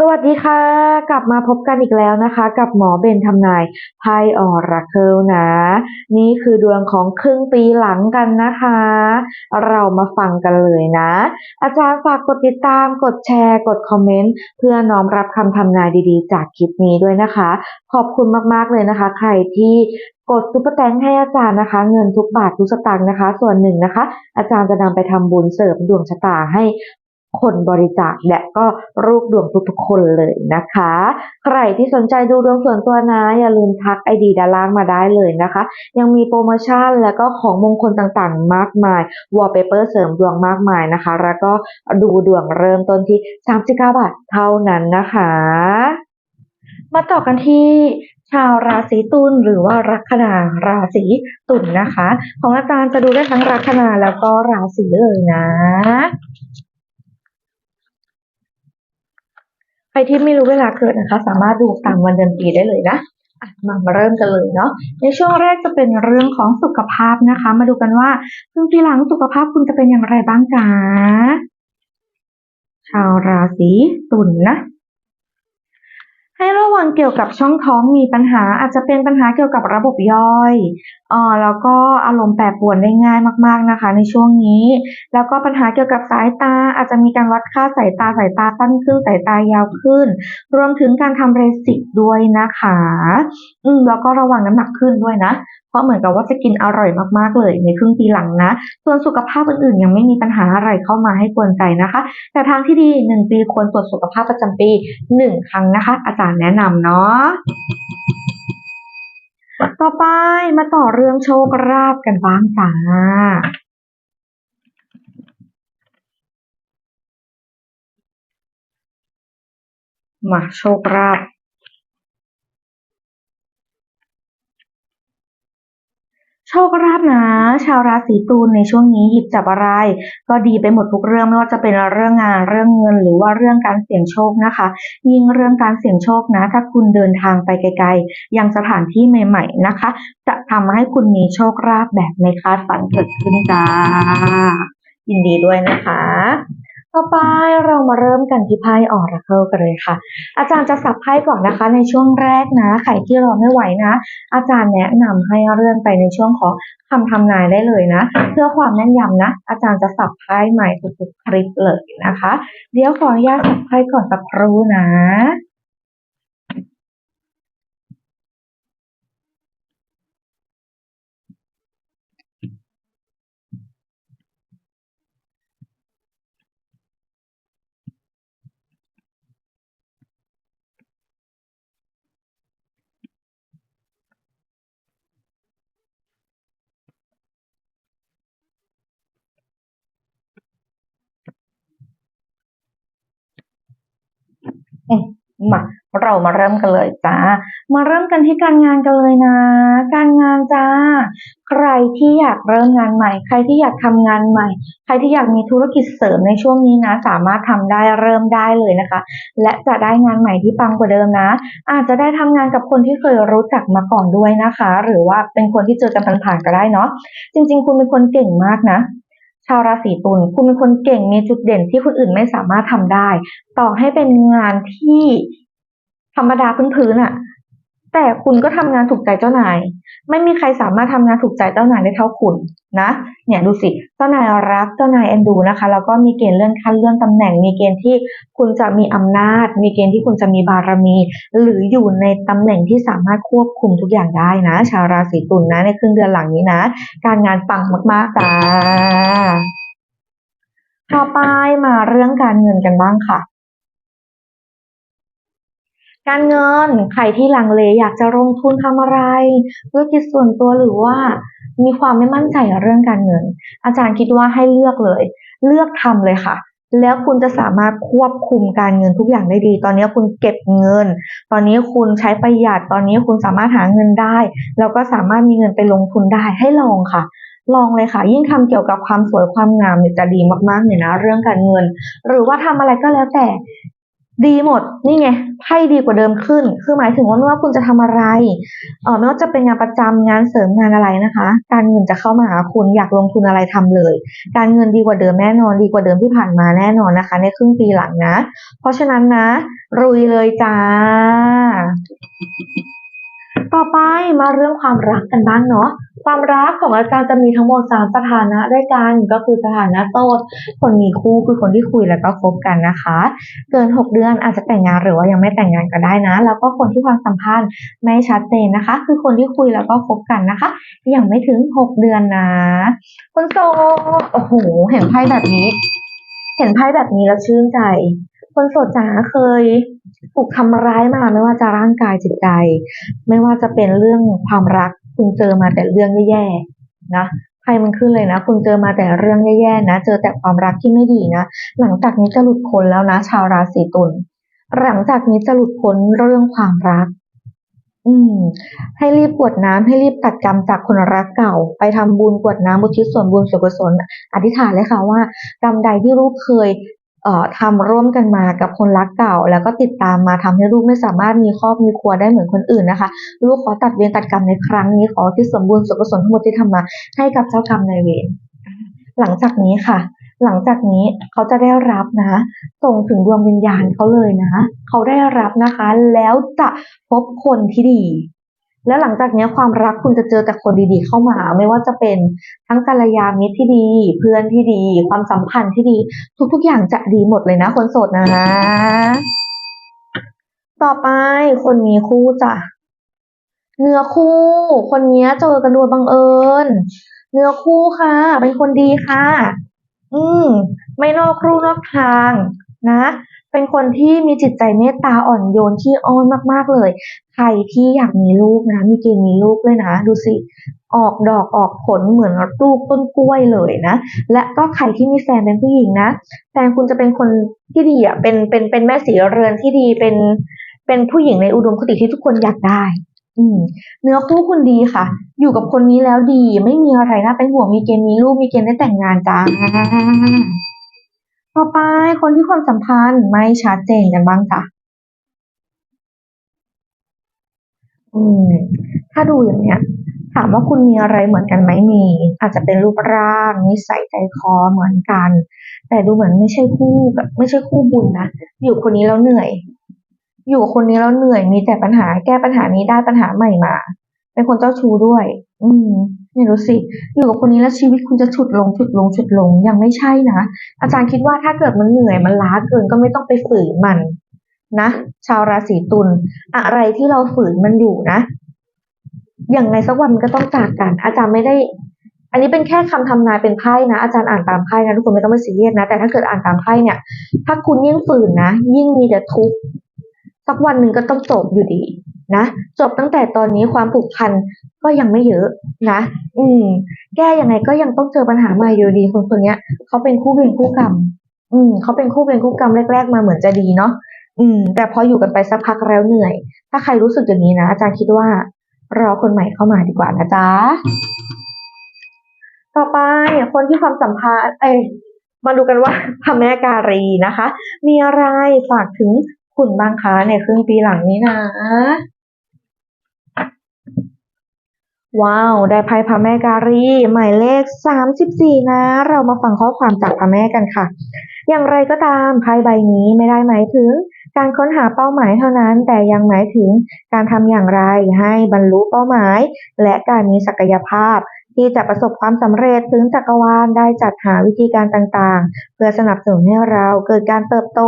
สวัสดีค่ะ กลับมาพบกันอีกแล้วนะคะ กับหมอเบนทำนายไพ่ออราเคิลนะ นี่คือดวงของครึ่งปีหลังกันนะคะ เรามาฟังกันเลยนะ อาจารย์ฝากกดติดตามกดแชร์กดคอมเมนต์ เพื่อน้อมรับคำทำนายดีๆ จากคลิปนี้ด้วยนะคะ ขอบคุณมากๆเลยนะคะ ใครที่กดซุปเปอร์แตงให้อาจารย์นะคะ เงินทุกบาททุกสตางค์นะคะ ส่วนหนึ่งนะคะ อาจารย์จะนำไปทำบุญเสริมดวงชะตาให้ คนบริจาคและก็รูปดวงทุกๆคนเลยนะคะ ใครที่สนใจดูดวงส่วนตัวนะ อย่าลืมทักไอดีด้านล่างมาได้เลยนะคะ ยังมีโปรโมชั่นแล้วก็ของมงคลต่างๆ มากมายวอลเปเปอร์เสริมดวงมากมายนะคะ แล้วก็ดูดวงเริ่มต้นที่ 39 บาทเท่านั้นนะคะ มาต่อกันที่ชาวราศีตุลหรือว่าลัคนาราศีตุลนะคะ ของอาจารย์จะดูได้ทั้งลัคนาแล้วก็ราศีเลยนะ ใครที่ไม่รู้เวลาเกิดนะคะ สามารถดูตามวันเดือนปีได้เลยนะมามาเริ่มกันเลยเนาะในช่วงแรกจะเป็นเรื่องของสุขภาพนะคะ มาดูกันว่าครึ่งปีหลังสุขภาพคุณจะเป็นอย่างไรบ้างจ้าชาวราศีตุลนะ ให้ระวังเกี่ยวกับช่องท้องมีปัญหาอาจจะเป็นปัญหาเกี่ยวกับระบบย่อยอ่อแล้วก็อารมณ์แปรปรวนได้ง่ายมาก ๆนะคะ ในช่วงนี้ แล้วก็ปัญหาเกี่ยวกับสายตาอาจจะมีการวัดค่าสายตาสายตาสั้นขึ้นสายตายาวขึ้น รวมถึงการทำเรสิกด้วยนะคะ อืมแล้วก็ระวังน้ำหนักขึ้นด้วยนะ ราะเหมือนกับว่าจะกินอร่อยมากๆเลยในครึ่งปีหลังนะ ส่วนสุขภาพอื่นๆ ยังไม่มีปัญหาอะไรเข้ามาให้กวนใจนะคะ แต่ทางที่ดีหนึ่งปีควรตรวจสุขภาพประจำปีหนึ่งครั้งนะคะ อาจารย์แนะนำเนาะต่อไปมาต่อเรื่องโชคราบกันบ้างจ้ามาโชคราบ ชคราบนะ ชาวราศีตุลในช่วงนี้หยิบจับอะไร ก็ดีไปหมดทุกเรื่องไม่ว่าจะเป็นเรื่องงานเรื่องเงิน หรือว่าเรื่องการเสี่ยงโชคนะคะ ยิ่งเรื่องการเสี่ยงโชคนะ ถ้าคุณเดินทางไปไกลๆยังสถานที่ใหม่ ๆนะคะ จะทำให้คุณมีโชคราบแบบไม่คาดฝันเกิดขึ้นจ้ายินดีด้วยนะคะ ต่อไปเรามาเริ่มกันที่ไพ่ออราเคิลกันเลยค่ะ อาจารย์จะสับไพ่ก่อนนะคะ ในช่วงแรกนะใครที่รอไม่ไหวนะ อาจารย์แนะนำให้เลื่อนไปในช่วงของคำทำนายได้เลยนะ เพื่อความแน่นยำนะ อาจารย์จะสับไพ่ใหม่ทุกๆคลิปเลยนะคะ เดี๋ยวขออนุญาตสับไพ่ก่อนสักครู่นะ มาเรามาเริ่มกันเลยจ้า มาเริ่มกันที่การงานกันเลยนะ การงานจ้า ใครที่อยากเริ่มงานใหม่ ใครที่อยากทำงานใหม่ ใครที่อยากมีธุรกิจเสริมในช่วงนี้นะ สามารถทำได้เริ่มได้เลยนะคะ และจะได้งานใหม่ที่ปังกว่าเดิมนะ อาจจะได้ทำงานกับคนที่เคยรู้จักมาก่อนด้วยนะคะ หรือว่าเป็นคนที่เจอกันผ่านๆก็ได้เนาะ จริง ๆ คุณเป็นคนเก่งมากนะ ชาวราศีตุลคุณเป็นคนเก่งมีจุดเด่นที่คนอื่นไม่สามารถทำได้ ต่อให้เป็นงานที่ธรรมดาพื้นๆอะ แต่คุณก็ทำงานถูกใจเจ้านาย ไม่มีใครสามารถทำงานถูกใจเจ้านายได้เท่าคุณนะเนี่ยดูสิเจ้านายรักเจ้านายเอ็นดูนะคะแล้วก็มีเกณฑ์เลื่อนขั้นเลื่อนตำแหน่ง มีเกณฑ์ที่คุณจะมีอำนาจ มีเกณฑ์ที่คุณจะมีบารมี หรืออยู่ในตำแหน่งที่สามารถควบคุมทุกอย่างได้นะ ชาวราศีตุลนะในครึ่งเดือนหลังนี้นะ การงานปังมากๆจ้าต่อไปมาเรื่องการเงินกันบ้างค่ะ การเงินใครที่ลังเลอยากจะลงทุนทำอะไรธุรกิจส่วนตัวหรือว่ามีความไม่มั่นใจเรื่องการเงิน อาจารย์คิดว่าให้เลือกเลย เลือกทำเลยค่ะ แล้วคุณจะสามารถควบคุมการเงินทุกอย่างได้ดี ตอนนี้คุณเก็บเงิน ตอนนี้คุณใช้ประหยัด ตอนนี้คุณสามารถหาเงินได้ แล้วก็สามารถมีเงินไปลงทุนได้ให้ลองค่ะลองเลยค่ะ ยิ่งทำเกี่ยวกับความสวยความงามเนี่ยจะดีมากๆเลยนะเรื่องการเงิน หรือว่าทำอะไรก็แล้วแต่ ดีหมดนี่ไงไพ่ดีกว่าเดิมขึ้น คือหมายถึงว่าไม่ว่าคุณจะทำอะไรเออไม่ว่าจะเป็นงานประจำงานเสริมงานอะไรนะคะ การเงินจะเข้ามาหาคุณอยากลงทุนอะไรทำเลย การเงินดีกว่าเดิมแน่นอน ดีกว่าเดิมที่ผ่านมาแน่นอนนะคะ ในครึ่งปีหลังนะ เพราะฉะนั้นนะรุยเลยจ้า ต่อไปมาเรื่องความรักกันบ้างเนาะ ความรักของอาจารย์จะมีทั้งหมดสามสถานะด้วยกันก็คือสถานะโสดคนมีคู่คือคนที่คุยแล้วก็คบกันนะคะ เกินหกเดือนอาจจะแต่งงานหรือว่ายังไม่แต่งงานก็ได้นะ แล้วก็คนที่ความสัมพันธ์ไม่ชัดเจนนะคะ คือคนที่คุยแล้วก็คบกันนะคะ ยังไม่ถึงหกเดือนนะ คนโสดโอ้โห เห็นไพ่แบบนี้ เห็นไพ่แบบนี้แล้วชื่นใจ คนโสดจ๋าเคยถูกทำร้ายมาไม่ว่าจะร่างกายจิตใจ ไม่ว่าจะเป็นเรื่องความรัก คุณเจอมาแต่เรื่องแย่ๆนะใครมันขึ้นเลยนะ คุณเจอมาแต่เรื่องแย่ๆนะ เจอแต่ความรักที่ไม่ดีนะ หลังจากนี้จะหลุดพ้นแล้วนะ ชาวราศีตุลหลังจากนี้จะหลุดพ้นเรื่องความรัก อืม ให้รีบกวดน้ำให้รีบตัดกรรมจากคนรักเก่า ไปทำบุญกวดน้ำบุทิศส่วนบุญส่วนกุศลอธิษฐานเลยค่ะว่ากรรมใดที่ลูกเคย ทำร่วมกันมากับคนรักเก่า แล้วก็ติดตามมาทำให้ลูกไม่สามารถมีครอบมีครัวได้เหมือนคนอื่นนะคะ ลูกขอตัดเวรตัดกรรมในครั้งนี้ขอที่สมบูรณ์สุขกุศลทั้งหมดที่ทำมาให้กับเจ้ากรรมนายเวรหลังจากนี้ค่ะ หลังจากนี้เขาจะได้รับนะ ส่งถึงดวงวิญญาณเขาเลยนะ เขาได้รับนะคะ แล้วจะพบคนที่ดี แล้วหลังจากนี้ความรักคุณจะเจอแต่คนดีๆเข้ามา ไม่ว่าจะเป็นทั้งกัลยาณมิตรที่ดี เพื่อนที่ดี ความสัมพันธ์ที่ดี ทุกๆอย่างจะดีหมดเลยนะ คนโสดนะ ต่อไปคนมีคู่จ้ะเนื้อคู่ คนนี้เจอกันโดยบังเอิญ เนื้อคู่ค่ะ เป็นคนดีค่ะ อืม ไม่นอกครูนอกทางนะ เป็นคนที่มีจิตใจเมตตาอ่อนโยนขี้อ้อนมากๆเลย ใครที่อยากมีลูกนะ มีเกณฑ์มีลูกด้วยนะ ดูสิ ออกดอกออกผลเหมือนลูกต้นกล้วยเลยนะ และก็ใครที่มีแฟนเป็นผู้หญิงนะ แฟนคุณจะเป็นคนที่ดีอะ เป็น เป็น เป็นแม่สีเรือนที่ดี เป็น เป็นผู้หญิงในอุดมคติที่ทุกคนอยากได้อืมเนื้อคู่คุณดีค่ะ อยู่กับคนนี้แล้วดี ไม่มีอะไรน่าเป็นห่วง มีเกณฑ์มีลูก มีเกณฑ์ได้แต่งงานจ้า ต่อไปคนที่ความสัมพันธ์ไม่ชัดเจนกันบ้างจ้ะอืม ถ้าดูอย่างเนี้ย ถามว่าคุณมีอะไรเหมือนกันไหมมี อาจจะเป็นรูปร่างนิสัยใจคอเหมือนกัน แต่ดูเหมือนไม่ใช่คู่แบบไม่ใช่คู่บุญนะอยู่คนนี้แล้วเหนื่อย อยู่คนนี้แล้วเหนื่อยมีแต่ปัญหาแก้ปัญหานี้ได้ปัญหาใหม่มาเป็นคนเจ้าชู้ด้วย อืม ไม่รู้สิอยู่กับคนนี้แล้วชีวิตคุณจะฉุดลงฉุดลงฉุดลงยังไม่ใช่นะอาจารย์คิดว่าถ้าเกิดมันเหนื่อยมันล้าเกินก็ไม่ต้องไปฝืนมันนะ ชาวราศีตุลอะไรที่เราฝืนมันอยู่นะอย่างไงสักวันมันก็ต้องจากกัน อาจารย์ไม่ได้ อันนี้เป็นแค่คำทำนายเป็นไพ่นะ อาจารย์อ่านตามไพ่นะทุกคนไม่ต้องไปซีเรียสนะ แต่ถ้าเกิดอ่านตามไพ่เนี่ย ถ้าคุณยิ่งฝืนนะ ยิ่งมีแต่ทุกข์สักวันหนึ่งก็ต้องจบอยู่ดี นะจบตั้งแต่ตอนนี้ความผูกพันก็ยังไม่เยอะนะ อืม แก้ยังไงก็ยังต้องเจอปัญหาใหม่อยู่ดีคนคนเนี้ยเขาเป็นคู่เวรคู่กรรม อืมเขาเป็นคู่เวรคู่กรรมแรก ๆ มาเหมือนจะดีเนาะอืม แต่พออยู่กันไปสักพักแล้วเหนื่อย ถ้าใครรู้สึกอย่างนี้นะอาจารย์คิดว่า รอคนใหม่เข้ามาดีกว่านะจ๊ะต่อไปคนที่ความสัมพันธ์เอ้มาดูกันว่าพระแม่การีนะคะ มีอะไรฝากถึงคุณบ้างคะในครึ่งปีหลังนี้นะ ว้าว ได้ไพ่พระแม่การี หมายเลขสามสิบสี่นะ เรามาฟังข้อความจากพระแม่กันค่ะ อย่างไรก็ตามไพ่ใบนี้ไม่ได้หมายถึง การค้นหาเป้าหมายเท่านั้น แต่ยังหมายถึงการทำอย่างไรให้บรรลุเป้าหมาย และการมีศักยภาพ ที่จะประสบความสำเร็จถึงจักรวาลได้จัดหาวิธีการต่างๆ เพื่อสนับสนุนให้เราเกิดการเติบโต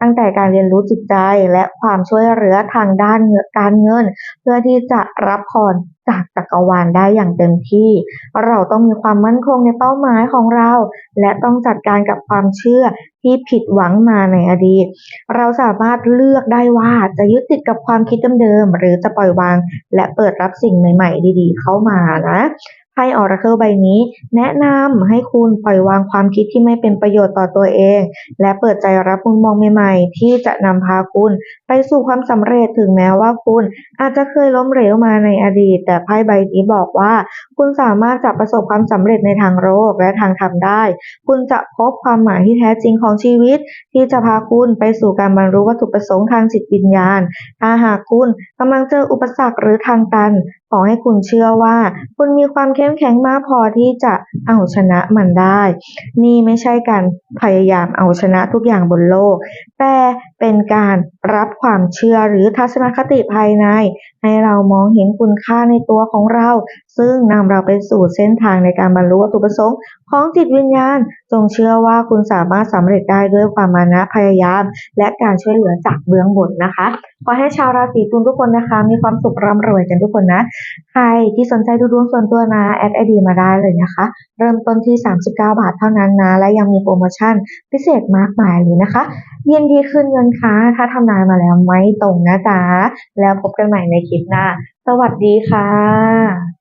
ตั้งแต่การเรียนรู้จิตใจและความช่วยเหลือทางด้านเงินการเงิน เพื่อที่จะรับพร จากจักรวาลได้อย่างเต็มที่ เราต้องมีความมั่นคงในเป้าหมายของเรา และต้องจัดการกับความเชื่อที่ผิดหวังมาในอดีต เราสามารถเลือกได้ว่าจะยึดติดกับความคิดเดิมๆหรือจะปล่อยวาง และเปิดรับสิ่งใหม่ ๆ ดี ๆ เข้ามานะ ไพ่ออราเคิลใบนี้ แนะนำให้คุณปล่อยวางความคิดที่ไม่เป็นประโยชน์ต่อตัวเอง และเปิดใจรับมุมมองใหม่ๆ ที่จะนำพาคุณไปสู่ความสำเร็จถึงแม้ว่าคุณ อาจจะเคยล้มเหลวมาในอดีต แต่ไพ่ใบนี้บอกว่า คุณสามารถจะประสบความสำเร็จในทางโลกและทางธรรมได้ คุณจะพบความหมายที่แท้จริงของชีวิต ที่จะพาคุณไปสู่การบรรลุวัตถุประสงค์ทางจิตวิญญาณ ถ้าหากคุณกำลังเจออุปสรรคหรือทางตันขอให้คุณเชื่อว่า คุณมีความเข้มแข็งมากพอที่จะเอาชนะมันได้ นี่ไม่ใช่การพยายามเอาชนะทุกอย่างบนโลก แต่เป็นการรับความเชื่อหรือทัศนคติภายใน ให้เรามองเห็นคุณค่าในตัวของเรา ซึ่งนำเราไปสู่เส้นทางในการบรรลุวัตถุประสงค์ของจิตวิญญาณ จงเชื่อว่าคุณสามารถสำเร็จได้ด้วยความมานะพยายาม และการช่วยเหลือจากเบื้องบนนะคะ ขอให้ชาวราศีตุลทุกคนนะคะ มีความสุขร่ำรวยกันทุกคนนะ ใครที่สนใจดูดวงส่วนตัวนะแอดไอดีมาได้เลยนะคะ เริ่มต้นที่ 39 บาทเท่านั้นนะ และยังมีโปรโมชั่นพิเศษมากมายเลยนะคะยินดีคืนเงินนค่ะถ้าทำนายมาแล้วไม่ตรงนะจ๊ะ แล้วพบกันใหม่ในคลิปหน้า สวัสดีค่ะ